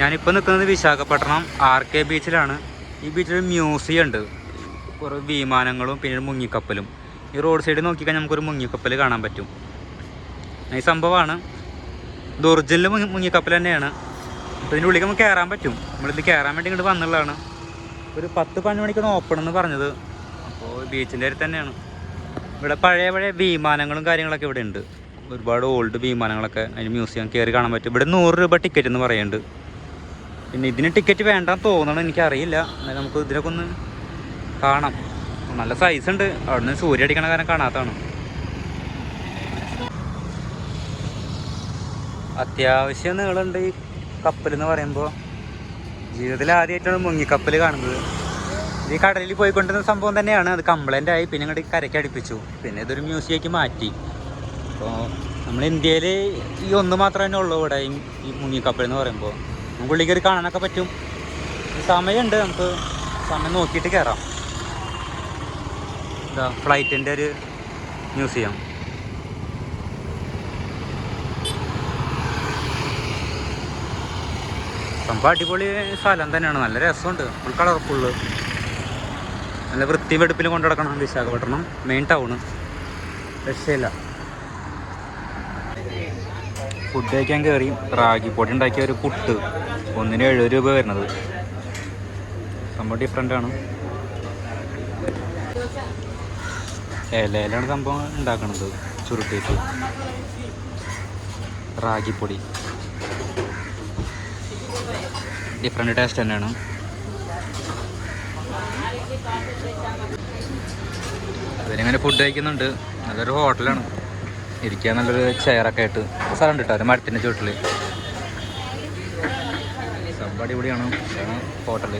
ഞാനിപ്പോൾ നിൽക്കുന്നത് Visakhapatnam R K ബീച്ചിലാണ്. ഈ ബീച്ചിൽ ഒരു മ്യൂസിയം ഉണ്ട്. കുറേ വിമാനങ്ങളും പിന്നെ ഒരു മുങ്ങിക്കപ്പലും. ഈ റോഡ് സൈഡ് നോക്കിക്കഴിഞ്ഞാൽ നമുക്കൊരു മുങ്ങിക്കപ്പൽ കാണാൻ പറ്റും. ഈ സംഭവമാണ്. ഒറിജിനൽ മുങ്ങി മുങ്ങിക്കപ്പൽ തന്നെയാണ്. അപ്പോൾ ഇതിന്റെ ഉള്ളിൽ നമുക്ക് കയറാൻ പറ്റും. നമ്മളിത് കയറാൻ വേണ്ടി ഇങ്ങോട്ട് വന്നുള്ളതാണ്. ഒരു പത്ത് പതിനൊന്ന് മണിക്കാണ് ഓപ്പൺ എന്ന് പറഞ്ഞത്. അപ്പോൾ ബീച്ചിന്റെ അടുത്ത് തന്നെയാണ്. ഇവിടെ പഴയ പഴയ വിമാനങ്ങളും കാര്യങ്ങളൊക്കെ ഇവിടെ ഉണ്ട്. ഒരുപാട് ഓൾഡ് വിമാനങ്ങളൊക്കെ അതിന് മ്യൂസിയം കയറി കാണാൻ പറ്റും. ഇവിടെ നൂറ് രൂപ ടിക്കറ്റ് എന്ന് പറയുന്നുണ്ട് പിന്നെ ഇതിന് ടിക്കറ്റ് വേണ്ടാന്ന് തോന്നണം എനിക്കറിയില്ല. എന്നാലും നമുക്ക് ഇതിനൊക്കെ ഒന്ന് കാണാം. നല്ല സൈസ് ഉണ്ട്. അവിടെ നിന്ന് സൂര്യ അടിക്കണ കാരണം കാണാത്തതാണ്. അത്യാവശ്യം നീളമുണ്ട് ഈ കപ്പൽ എന്ന് പറയുമ്പോൾ ജീവിതത്തിൽ ആദ്യമായിട്ടാണ് മുങ്ങിക്കപ്പൽ കാണുന്നത്. ഈ കടലിൽ പോയിക്കൊണ്ടിരുന്ന സംഭവം തന്നെയാണ്. അത് കംപ്ലൈന്റ് ആയി. പിന്നെ ഇങ്ങോട്ട് കരയ്ക്ക് അടുപ്പിച്ചു. പിന്നെ ഇതൊരു മ്യൂസിയമാക്കി മാറ്റി. അപ്പോൾ നമ്മൾ ഇന്ത്യയിൽ ഈ ഒന്ന് മാത്രമേ ഉള്ളൂ ഇവിടെ ഈ മുങ്ങിക്കപ്പൽ എന്ന് പറയുമ്പോൾ നമുക്ക് ഉള്ളിൽ കയറി കാണാനൊക്കെ പറ്റും. സമയമുണ്ട്. നമുക്ക് സമയം നോക്കിയിട്ട് കയറാം ഇതാ ഫ്ലൈറ്റിന്റെ ഒരു മ്യൂസിയം. സംഭവം അടിപൊളി സ്ഥലം തന്നെയാണ്. നല്ല രസമുണ്ട്. Full colourful. നല്ല വൃത്തി വെടുപ്പിൽ കൊണ്ടു നടക്കണം വിശാഖപട്ടണം. Main town. രക്ഷയില്ല. ഫുഡ് കഴിക്കാൻ കയറി റാഗി പൊടി ഉണ്ടാക്കിയ ഒരു പുട്ട്. ഒന്നിന് എഴുപത് രൂപ വരുന്നത്. സംഭവം ഡിഫറെന്റ് ആണ്. ഇലയിലാണ് സംഭവം ഉണ്ടാക്കുന്നത് ചുരുട്ടിയിട്ട്. റാഗിപ്പൊടി. ഡിഫറെന്റ് ടേസ്റ്റ് തന്നെയാണ്. അതിനിങ്ങനെ ഫുഡ് കഴിക്കുന്നുണ്ട്. നല്ലൊരു ഹോട്ടലാണ് ഇരിക്കാൻ നല്ലൊരു ചെയറൊക്കെ ആയിട്ട്. സ്ഥലം ഉണ്ട് കേട്ടോ ഒരു മരത്തിന്റെ ചുവട്ടിൽ സംഭവം അടിപൊളിയാണ് ഇതാണ് ഹോട്ടൽ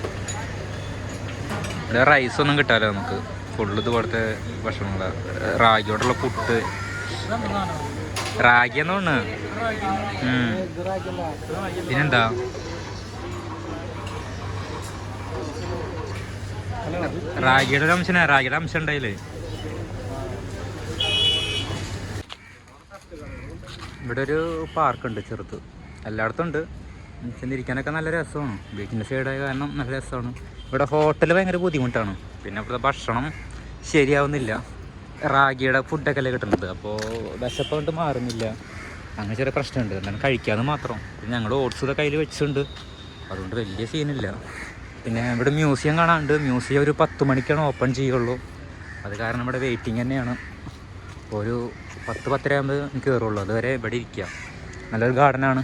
ഇവിടെ റൈസ് ഒന്നും കിട്ടാലോ നമുക്ക്. ഫുള്ള് ഇതുപോലത്തെ ഭക്ഷണങ്ങളാണ് റാഗിയോടുള്ള പുട്ട്. റാഗി എന്ന് തോന്നുന്നു പിന്നെന്താ? റാഗിയുടെ ഒരു അംശനാ റാഗിയുടെ അംശം ഉണ്ടായില്ലേ? ഇവിടെ ഒരു പാർക്കുണ്ട് ചെറുത്ത് ചെറുത്. എല്ലായിടത്തും ഉണ്ട്. ചെന്നിരിക്കാനൊക്കെ നല്ല രസമാണ്. ബീച്ചിന്റെ സൈഡായ കാരണം നല്ല രസമാണ്. ഇവിടെ ഹോട്ടൽ ഭയങ്കര ബുദ്ധിമുട്ടാണ്. പിന്നെ ഇവിടുത്തെ ഭക്ഷണം ശരിയാവുന്നില്ല. റാഗിയുടെ ഫുഡൊക്കെ അല്ലേ കിട്ടുന്നത്. അപ്പോൾ വിശപ്പുകൊണ്ട് മാറുന്നില്ല. അങ്ങനെ ചെറിയ പ്രശ്നമുണ്ട്. എന്താണ് കഴിക്കാമെന്ന് മാത്രം. പിന്നെ ഞങ്ങൾ ഓട്സ് കയ്യിൽ വെച്ചിട്ടുണ്ട്. അതുകൊണ്ട് വലിയ സീനില്ല പിന്നെ ഇവിടെ മ്യൂസിയം കാണാനുണ്ട്. മ്യൂസിയം ഒരു പത്ത് മണിക്കാണ് ഓപ്പൺ ചെയ്യുള്ളൂ. അത് കാരണം ഇവിടെ വെയിറ്റിംഗ് തന്നെയാണ്. ഒരു പത്ത് പത്തര ആകുമ്പോൾ കയറുള്ളൂ. അതുവരെ ഇവിടെ ഇരിക്കുക. നല്ലൊരു ഗാർഡനാണ്